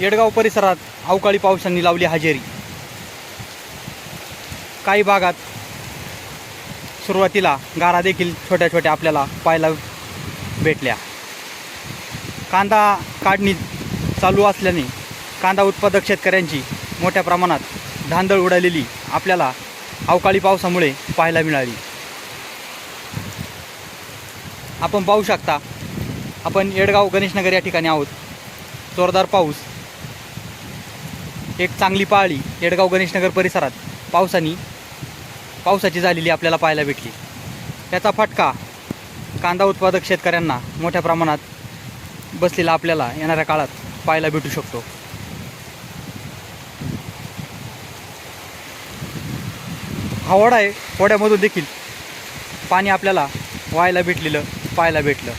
येडगाव परिसरात अवकाळी पावसांनी लावली हजेरी. काही भागात सुरुवातीला गारा देखील छोट्या छोट्या आपल्याला पाहायला भेटल्या. कांदा काढणी चालू असल्याने कांदा उत्पादक शेतकऱ्यांची मोठ्या प्रमाणात धांदळ उडालेली आपल्याला अवकाळी पावसामुळे पाहायला मिळाली. आपण पाहू शकता आपण येडगाव गणेशनगर या ठिकाणी आहोत. जोरदार पाऊस एक चांगली पाळी येडगाव गणेशनगर परिसरात पावसाने पावसाची झालेली आपल्याला पाहायला भेटली. त्याचा फटका कांदा उत्पादक शेतकऱ्यांना मोठ्या प्रमाणात बसलेला आपल्याला येणाऱ्या काळात पाहायला भेटू शकतो. हा ओढा आहे ओढ्यामधून देखील पाणी आपल्याला व्हायला भेटलेलं पाहायला भेटलं.